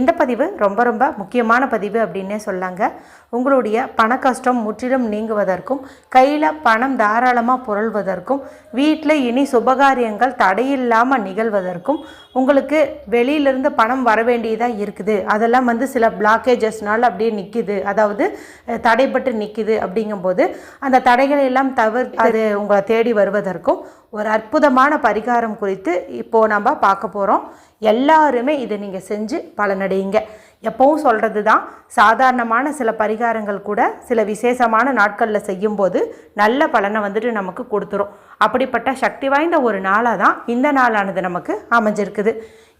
இந்த பதிவு ரொம்ப ரொம்ப முக்கியமான பதிவு அப்படின்னே சொல்லாங்க. உங்களுடைய பண கஷ்டம் முற்றிலும் நீங்குவதற்கும் கையில் பணம் தாராளமாக புரள்வதற்கும் வீட்டில் இனி சுபகாரியங்கள் தடையில்லாமல் நிகழ்வதற்கும் உங்களுக்கு வெளியிலிருந்து பணம் வர வேண்டியதாக இருக்குது. அதெல்லாம் வந்து சில பிளாக்கேஜஸ்னால் அப்படியே நிற்கிது அதாவது தடைப்பட்டு நிற்கிது அப்படிங்கும்போது அந்த தடைகளை எல்லாம் தவிர்த்து அது உங்களை தேடி வருவதற்கும் ஒரு அற்புதமான பரிகாரம் குறித்து இப்போது நம்ம பார்க்க போகிறோம் எல்லாருமே இதை நீங்கள் செஞ்சு பலனடையுங்க. எப்பவும் சொல்கிறது தான் சாதாரணமான சில பரிகாரங்கள் கூட சில விசேஷமான நாட்களில் செய்யும்போது நல்ல பலனை வந்துட்டு நமக்கு கொடுத்துரும். அப்படிப்பட்ட சக்தி வாய்ந்த ஒரு நாளாக தான் இந்த நாளானது நமக்கு அமைஞ்சிருக்குது.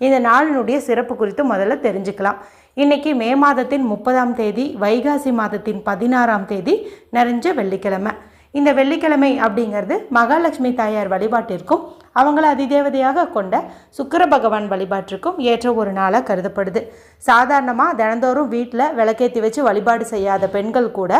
இந்த நாளினுடைய சிறப்பு குறித்து முதல்ல தெரிஞ்சுக்கலாம். இன்றைக்கி மே மாதத்தின் முப்பதாம் தேதி வைகாசி மாதத்தின் பதினாறாம் தேதி நிறைஞ்ச வெள்ளிக்கிழமை. இந்த வெள்ளிக்கிழமை அப்படிங்கிறது மகாலட்சுமி தாயார் வழிபாட்டிற்கும் அவங்கள அதிதேவதையாக கொண்ட சுக்கிர பகவான் வழிபாட்டிற்கும் ஏற்ற ஒரு நாளாக கருதப்படுது. சாதாரணமாக தினந்தோறும் வீட்டில் விளக்கேற்றி வச்சு வழிபாடு செய்யாத பெண்கள் கூட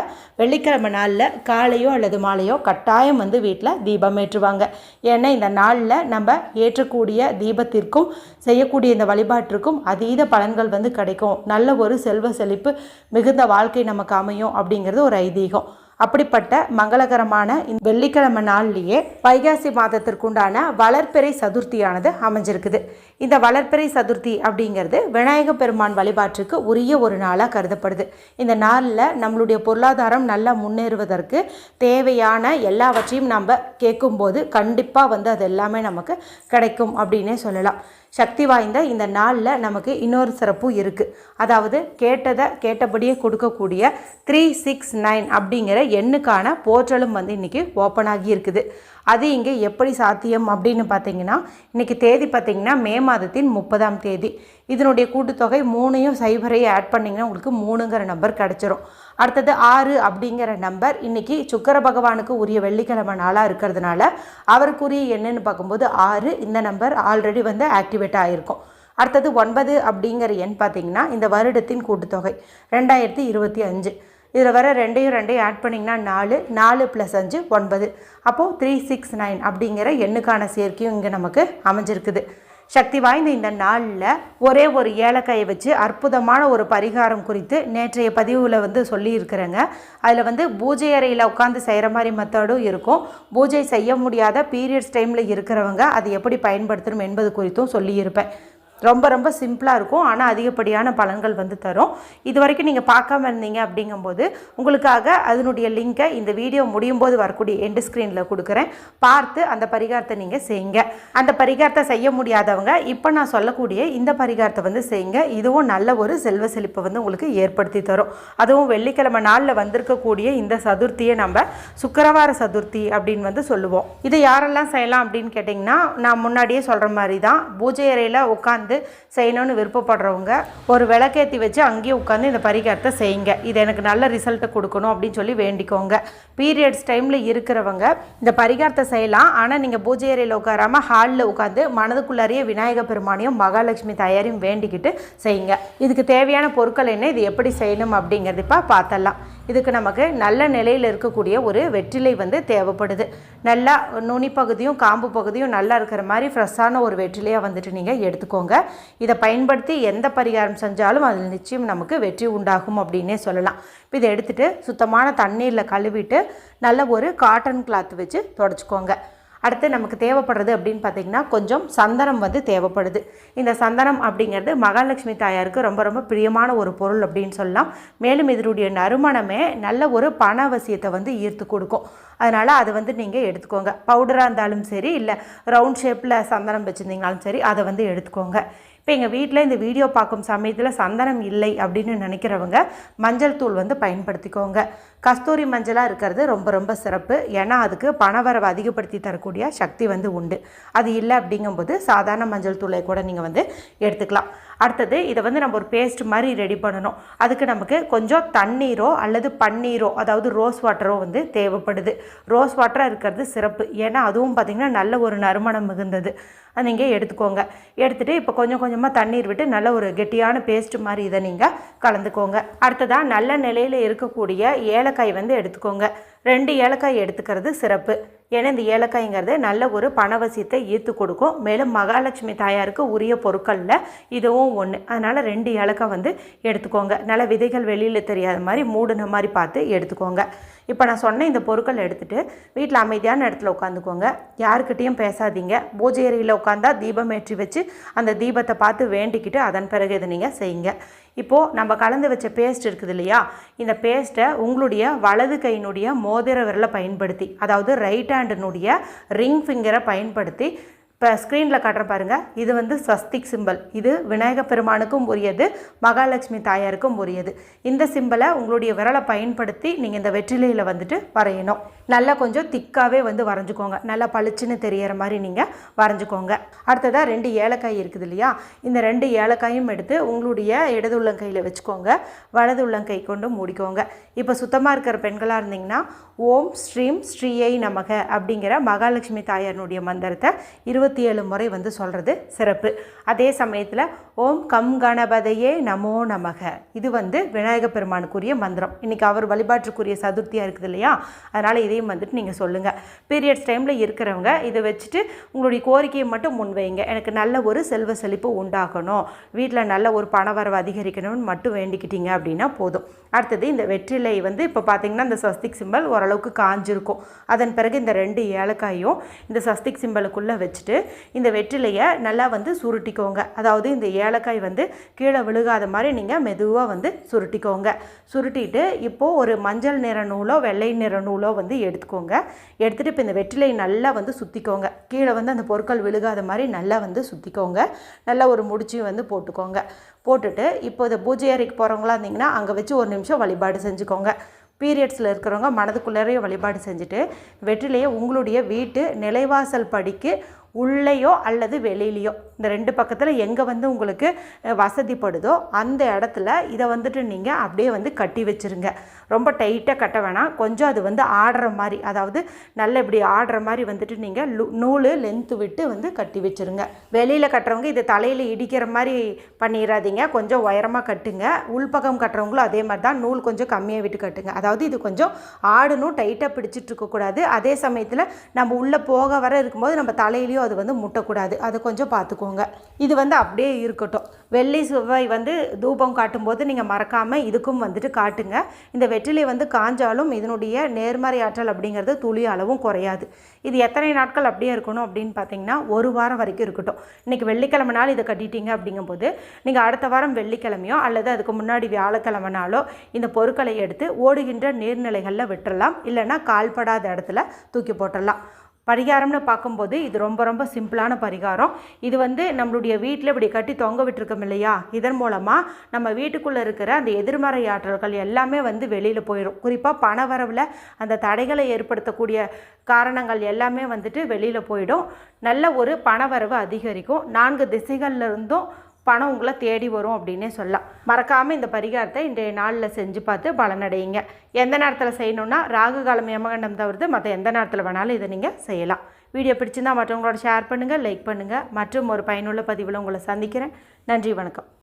வெள்ளிக்கிழமை நாளில் காலையோ அல்லது மாலையோ கட்டாயம் வந்து வீட்டில் தீபம் ஏற்றுவாங்க. ஏன்னா இந்த நாளில் நம்ம ஏற்றக்கூடிய தீபத்திற்கும் செய்யக்கூடிய இந்த வழிபாட்டிற்கும் அதீத பலன்கள் வந்து கிடைக்கும். நல்ல ஒரு செல்வ செழிப்பு மிகுந்த வாழ்க்கை நமக்கு அமையும் அப்படிங்கிறது ஒரு ஐதீகம். அப்படிப்பட்ட மங்களகரமான வெள்ளிக்கிழமை நாள்லேயே வைகாசி மாதத்திற்குண்டான வளர்ப்பிறை சதுர்த்தியானது அமைஞ்சிருக்குது. இந்த வளர்ப்பிறை சதுர்த்தி அப்படிங்கிறது விநாயக பெருமான் வழிபாட்டுக்கு உரிய ஒரு நாளாக கருதப்படுது. இந்த நாளில் நம்மளுடைய பொருளாதாரம் நல்லா முன்னேறுவதற்கு தேவையான எல்லாவற்றையும் நம்ம கேட்கும்போது கண்டிப்பாக வந்து அது எல்லாமே நமக்கு கிடைக்கும் அப்படின்னே சொல்லலாம். சக்தி வாய்ந்த இந்த நாளில் நமக்கு இன்னொரு சிறப்பு இருக்குது அதாவது கேட்டதை கேட்டபடியே கொடுக்கக்கூடிய த்ரீ சிக்ஸ் நைன் அப்படிங்கிற எண்ணுக்கான போர்ட்டலும் வந்து இன்றைக்கி ஓப்பன் ஆகி இருக்குது. அது இங்கே எப்படி சாத்தியம் அப்படின்னு பார்த்தீங்கன்னா இன்றைக்கி தேதி பார்த்தீங்கன்னா மே மாதத்தின் முப்பதாம் தேதி. இதனுடைய கூட்டுத்தொகை மூணையும் சைபரையும் ஆட் பண்ணிங்கன்னா உங்களுக்கு மூணுங்கிற நம்பர் கிடச்சிரும். அடுத்தது ஆறு அப்படிங்கிற நம்பர் இன்றைக்கி சுக்கர பகவானுக்கு உரிய வெள்ளிக்கிழமை நாளாக இருக்கிறதுனால அவருக்குரிய என்னன்னு பார்க்கும்போது ஆறு இந்த நம்பர் ஆல்ரெடி வந்து ஆக்டிவேட் ஆகிருக்கும் அடுத்தது ஒன்பது அப்படிங்கிற எண் பார்த்தீங்கன்னா இந்த வருடத்தின் கூட்டுத்தொகை ரெண்டாயிரத்தி இருபத்தி அஞ்சு. இதில் வர ரெண்டையும் ரெண்டையும் ஆட் பண்ணிங்கன்னா நாலு நாலு ப்ளஸ் அஞ்சு ஒன்பது. அப்போது த்ரீ சிக்ஸ் நைன் அப்படிங்கிற எண்ணுக்கான சேர்க்கையும் இங்கே நமக்கு அமைஞ்சிருக்குது. சக்தி வாய்ந்த இந்த நாளில் ஒரே ஒரு ஏலக்காயை வச்சு அற்புதமான ஒரு பரிகாரம் குறித்து நேற்றைய பதிவில் வந்து சொல்லியிருக்கிறேங்க. அதில் வந்து பூஜை அறையில் உட்காந்து செய்கிற மாதிரி மெத்தடும் இருக்கும். பூஜை செய்ய முடியாத பீரியட்ஸ் டைமில் இருக்கிறவங்க அதை எப்படி பயன்படுத்தணும் என்பது குறித்தும் சொல்லியிருப்பேன். ரொம்ப ரொம்ப சிம்பிளாக இருக்கும். ஆனால் அதிகப்படியான பலன்கள் வந்து தரும். இது வரைக்கும் நீங்கள் பார்க்காம இருந்தீங்க அப்படிங்கும்போது உங்களுக்காக அதனுடைய லிங்கை இந்த வீடியோ முடியும் போது வரக்கூடிய எண்டு ஸ்க்ரீனில் கொடுக்குறேன். பார்த்து அந்த பரிகாரத்தை நீங்கள் செய்யுங்க. அந்த பரிகாரத்தை செய்ய முடியாதவங்க இப்போ நான் சொல்லக்கூடிய இந்த பரிகாரத்தை வந்து செய்யுங்க. இதுவும் நல்ல ஒரு செல்வ செழிப்பை வந்து உங்களுக்கு ஏற்படுத்தி தரும். அதுவும் வெள்ளிக்கிழமை நாளில் வந்திருக்கக்கூடிய இந்த சதுர்த்தியை நம்ம சுக்கிரவார சதுர்த்தி அப்படின்னு வந்து சொல்லுவோம். இதை யாரெல்லாம் செய்யலாம் அப்படின்னு கேட்டிங்கன்னா நான் முன்னாடியே சொல்கிற மாதிரி தான் பூஜை அறையில் உட்காந்து உட்காந்து செய்யணும்னு விருப்பப்படுறவங்க ஒரு விளக்கேற்றி வச்சு அங்கேயே உட்காந்து இந்த பரிகாரத்தை செய்யுங்க. இது எனக்கு நல்ல ரிசல்ட்டை கொடுக்கணும் அப்படின்னு சொல்லி வேண்டிக்கோங்க. பீரியட்ஸ் டைமில் இருக்கிறவங்க இந்த பரிகாரத்தை செய்யலாம். ஆனால் நீங்கள் பூஜை அறையில் உட்காராமல் ஹாலில் உட்காந்து மனதுக்குள்ளாரியே விநாயக பெருமானையும் மகாலட்சுமி தாயாரையும் வேண்டிக்கிட்டு செய்யுங்க. இதுக்கு தேவையான பொருட்கள் என்ன? இது எப்படி செய்யணும் அப்படிங்கிறது இப்போ பார்த்தலாம் இதுக்கு நமக்கு நல்ல நிலையில் இருக்கக்கூடிய ஒரு வெற்றிலை வந்து தேவைப்படுது. நல்லா நுனி பகுதியும் காம்பு பகுதியும் நல்லா இருக்கிற மாதிரி ஃப்ரெஷ்ஷான ஒரு வெற்றிலையாக வந்துட்டு நீங்கள் எடுத்துக்கோங்க. இதை பயன்படுத்தி எந்த பரிகாரம் செஞ்சாலும் அதில் நிச்சயம் நமக்கு வெற்றி உண்டாகும் அப்படின்னே சொல்லலாம். இப்போ இதை எடுத்துகிட்டு சுத்தமான தண்ணீரில் கழுவிட்டு நல்ல ஒரு காட்டன் கிளாத் வச்சு தொடச்சிக்கோங்க. அடுத்து நமக்கு தேவைப்படுறது அப்படின்னு பார்த்தீங்கன்னா கொஞ்சம் சந்தனம் வந்து தேவைப்படுது. இந்த சந்தனம் அப்படிங்கிறது மகாலட்சுமி தாயாருக்கு ரொம்ப ரொம்ப பிரியமான ஒரு பொருள் அப்படின்னு சொல்லலாம். மேலும் இதனுடைய நறுமணமே நல்ல ஒரு பண அவசியத்தை வந்து ஈர்த்து கொடுக்கும். அதனால் அது வந்து நீங்கள் எடுத்துக்கோங்க. பவுடராக இருந்தாலும் சரி இல்லை ரவுண்ட் ஷேப்பில் சந்தனம் வச்சுருந்தீங்கனாலும் சரி அதை வந்து எடுத்துக்கோங்க. இப்போ எங்கள் வீட்டில் இந்த வீடியோ பார்க்கும் சமயத்தில் சந்தனம் இல்லை அப்படின்னு நினைக்கிறவங்க மஞ்சள் தூள் வந்து பயன்படுத்திக்கோங்க. கஸ்தூரி மஞ்சளாக இருக்கிறது ரொம்ப ரொம்ப சிறப்பு. ஏன்னா அதுக்கு பணவரவை அதிகப்படுத்தி தரக்கூடிய சக்தி வந்து உண்டு. அது இல்லை அப்படிங்கும்போது சாதாரண மஞ்சள் தூளை கூட நீங்கள் வந்து எடுத்துக்கலாம். அடுத்தது இதை வந்து நம்ம ஒரு பேஸ்ட் மாதிரி ரெடி பண்ணணும். அதுக்கு நமக்கு கொஞ்சம் தண்ணீரோ அல்லது பன்னீரோ அதாவது ரோஸ் வாட்டரோ வந்து தேவைப்படுது. ரோஸ் வாட்டராக இருக்கிறது சிறப்பு. ஏன்னா அதுவும் பார்த்திங்கன்னா நல்ல ஒரு நறுமணம் மிகுந்தது. அது நீங்கள் எடுத்துக்கோங்க. எடுத்துகிட்டு இப்போ கொஞ்சம் கொஞ்சமாக தண்ணீர் விட்டு நல்ல ஒரு கெட்டியான பேஸ்ட் மாதிரி இதை நீங்கள் கலந்துக்கோங்க. அடுத்ததாக நல்ல நிலையில் இருக்கக்கூடிய ஏலக்காய் வந்து எடுத்துக்கோங்க. ரெண்டு ஏலக்காய் எடுத்துக்கிறது சிறப்பு. ஏன்னா இந்த ஏலக்காய்ங்கிறது நல்ல ஒரு பணவசியத்தை ஈர்த்து கொடுக்கும். மேலும் மகாலட்சுமி தாயாருக்கு உரிய பொருட்களில் இதுவும் ஒன்று அதனால் ரெண்டு ஏலக்காய் வந்து எடுத்துக்கோங்க. நல்ல விதைகள் வெளியில் தெரியாத மாதிரி மூடின மாதிரி பார்த்து எடுத்துக்கோங்க. இப்போ நான் சொன்ன இந்த பொருட்கள் எடுத்துகிட்டு வீட்டில் அமைதியான இடத்துல உட்காந்துக்கோங்க. யாருக்கிட்டேயும் பேசாதீங்க. பூஜை அறையில் உட்காந்தா தீபம் ஏற்றி வச்சு அந்த தீபத்தை பார்த்து வேண்டிக்கிட்டு அதன் பிறகு இதை நீங்கள் செய்யுங்க. இப்போது நம்ம கலந்து வச்ச பேஸ்ட் இருக்குது இல்லையா? இந்த பேஸ்ட்டை உங்களுடைய வலது கையினுடைய மோதிர விரலை பயன்படுத்தி அதாவது ரைட் ஹேண்டினுடைய ரிங் ஃபிங்கரை பயன்படுத்தி இப்போ ஸ்க்ரீனில் காட்டுற பாருங்கள் இது வந்து ஸ்வஸ்திக் சிம்பல் இது விநாயக பெருமானுக்கும் உரியது மகாலட்சுமி தாயாருக்கும் உரியது. இந்த சிம்பலை உங்களுடைய விரலை பயன்படுத்தி நீங்கள் இந்த வெற்றிலையில் வந்துட்டு வரையணும். நல்லா கொஞ்சம் திக்காகவே வந்து வரைஞ்சிக்கோங்க. நல்லா பளிச்சுன்னு தெரியற மாதிரி நீங்கள் வரைஞ்சிக்கோங்க. அடுத்ததாக ரெண்டு ஏலக்காய் இருக்குது இல்லையா? இந்த ரெண்டு ஏலக்காயும் எடுத்து உங்களுடைய இடது உள்ளங்கையில் வச்சுக்கோங்க. வலது உள்ளங்கை கொண்டு மூடிக்கோங்க. இப்போ சுத்தமாக இருக்கிற பெண்களாக இருந்தீங்கன்னா ஓம் ஸ்ரீம் ஸ்ரீயை நமக அப்படிங்கிற மகாலட்சுமி தாயாரனுடைய மந்திரத்தை எழுபத்தி ஏழு முறை வந்து சொல்கிறது சிறப்பு. அதே சமயத்தில் ஓம் கம் கணபதையே நமோ நமக. இது வந்து விநாயக பெருமானுக்குரிய மந்திரம். இன்றைக்கி அவர் வழிபாட்டுக்குரிய சதுர்த்தியாக இருக்குது இல்லையா? அதனால் இதையும் வந்துட்டு நீங்கள் சொல்லுங்கள் பீரியட்ஸ் டைமில் இருக்கிறவங்க இதை வச்சுட்டு உங்களுடைய கோரிக்கையை மட்டும் முன்வைங்க. எனக்கு நல்ல ஒரு செல்வ செழிப்பு உண்டாகணும். வீட்டில் நல்ல ஒரு பணவரவு அதிகரிக்கணும்னு மட்டும் வேண்டிக்கிட்டீங்க அப்படின்னா போதும். அடுத்தது இந்த வெற்றிலை வந்து இப்போ பார்த்தீங்கன்னா இந்த சஸ்திக் சிம்பல் ஓரளவுக்கு காஞ்சிருக்கும். அதன் பிறகு இந்த ரெண்டு ஏலக்காயும் இந்த சஸ்திக் சிம்பலுக்குள்ளே வச்சுட்டு இந்த வெற்றிலையை நல்லா வந்து சுருட்டிக்கோங்க. அதாவது இந்த ஏலக்காய் வந்து கீழே விழுகாத மாதிரி நீங்கள் மெதுவாக வந்து சுருட்டிக்கோங்க. சுருட்டிட்டு இப்போது ஒரு மஞ்சள் நிற நூலோ வெள்ளை நிற நூலோ வந்து எடுத்துக்கோங்க. எடுத்துகிட்டு இப்போ இந்த வெற்றிலை நல்லா வந்து சுற்றிக்கோங்க கீழே வந்து அந்த பொருட்கள் விழுகாத மாதிரி நல்லா வந்து சுற்றிக்கோங்க நல்லா ஒரு முடிச்சியும் வந்து போட்டுக்கோங்க. போட்டுட்டு இப்போ இந்த பூஜை அறைக்கு போகிறவங்களா இருந்தீங்கன்னா அங்கே வச்சு ஒரு நிமிஷம் வழிபாடு செஞ்சுக்கோங்க. பீரியட்ஸில் இருக்கிறவங்க மனதுக்குள்ளேயே வழிபாடு செஞ்சுட்டு வெற்றிலையை உங்களுடைய வீட்டு நிலைவாசல் படிக்கு உள்ளேயோ அல்லது வெளியிலையோ. இந்த ரெண்டு பக்கத்தில் எங்கே வந்து உங்களுக்கு வசதிப்படுதோ அந்த இடத்துல இதை வந்துட்டு நீங்கள் அப்படியே வந்து கட்டி வச்சுருங்க. ரொம்ப டைட்டாக கட்ட வேணாம். கொஞ்சம் அது வந்து ஆடுற மாதிரி அதாவது நல்ல இப்படி ஆடுற மாதிரி வந்துட்டு நீங்கள் நூல் லென்த்து விட்டு வந்து கட்டி வச்சுருங்க. வெளியில் கட்டுறவங்க இதை தலையில் இடிக்கிற மாதிரி பண்ணிடாதீங்க கொஞ்சம் உயரமாக கட்டுங்க. உள்பக்கம் கட்டுறவங்களும் அதே மாதிரி தான். நூல் கொஞ்சம் கம்மியாக விட்டு கட்டுங்க. அதாவது இது கொஞ்சம் ஆடணும் டைட்டாக பிடிச்சிட்டு இருக்கக்கூடாது அதே சமயத்தில் நம்ம உள்ளே போக வர இருக்கும்போது நம்ம தலையிலையும் அது வந்து முட்டக்கூடாது. அதை கொஞ்சம் பார்த்துக்கோங்க. இது வந்து அப்படியே இருக்கட்டும். வெள்ளி செவ்வாய் வந்து தூபம் காட்டும்போது நீங்கள் மறக்காமல் இதுக்கும் வந்துட்டு காட்டுங்க. இந்த வெற்றிலை வந்து காஞ்சாலும் இதனுடைய நேர்மறை ஆற்றல் அப்படிங்கிறது துளி அளவும் குறையாது. இது எத்தனை நாட்கள் அப்படியே இருக்கணும் அப்படின்னு பார்த்தீங்கன்னா ஒரு வாரம் வரைக்கும் இருக்கட்டும். இன்றைக்கி வெள்ளிக்கிழமை நாள் இதை கட்டிட்டீங்க அப்படிங்கும்போது நீங்கள் அடுத்த வாரம் வெள்ளிக்கிழமையோ அல்லது அதுக்கு முன்னாடி வியாழக்கிழமை நாளோ இந்த பொருட்களை எடுத்து ஓடுகின்ற நீர்நிலைகளில் விட்டுறலாம். இல்லைன்னா கால்படாத இடத்துல தூக்கி போட்டுடலாம் பரிகாரம்னு பார்க்கும்போது இது ரொம்ப ரொம்ப சிம்பிளான பரிகாரம். இது வந்து நம்மளுடைய வீட்டில் இப்படி கட்டி தொங்க விட்டுருக்கோம் இல்லையா? இதன் மூலமாக நம்ம வீட்டுக்குள்ளே இருக்கிற அந்த எதிர்மறை ஆற்றல்கள் எல்லாமே வந்து வெளியில் போயிடும் குறிப்பாக பண வரவில் அந்த தடைகளை ஏற்படுத்தக்கூடிய காரணங்கள் எல்லாமே வந்துட்டு வெளியில் போயிடும். நல்ல ஒரு பணவரவு அதிகரிக்கும். நான்கு திசைகளில் இருந்தும் பணம் உங்களை தேடி வரும் அப்படின்னே சொல்லலாம். மறக்காமல் இந்த பரிகாரத்தை இன்றைய நாளில் செஞ்சு பார்த்து பலனடையுங்க. எந்த நேரத்தில் செய்யணுன்னா ராகு காலம் யமகண்டம் தவிர்த்து மற்ற எந்த நேரத்தில் வேணாலும் இதை நீங்கள் செய்யலாம். வீடியோ பிடிச்சிருந்தால் மற்றவங்களோட ஷேர் பண்ணுங்கள் லைக் பண்ணுங்கள் மற்றும் ஒரு பயனுள்ள பதிவில் உங்களை சந்திக்கிறேன். நன்றி வணக்கம்.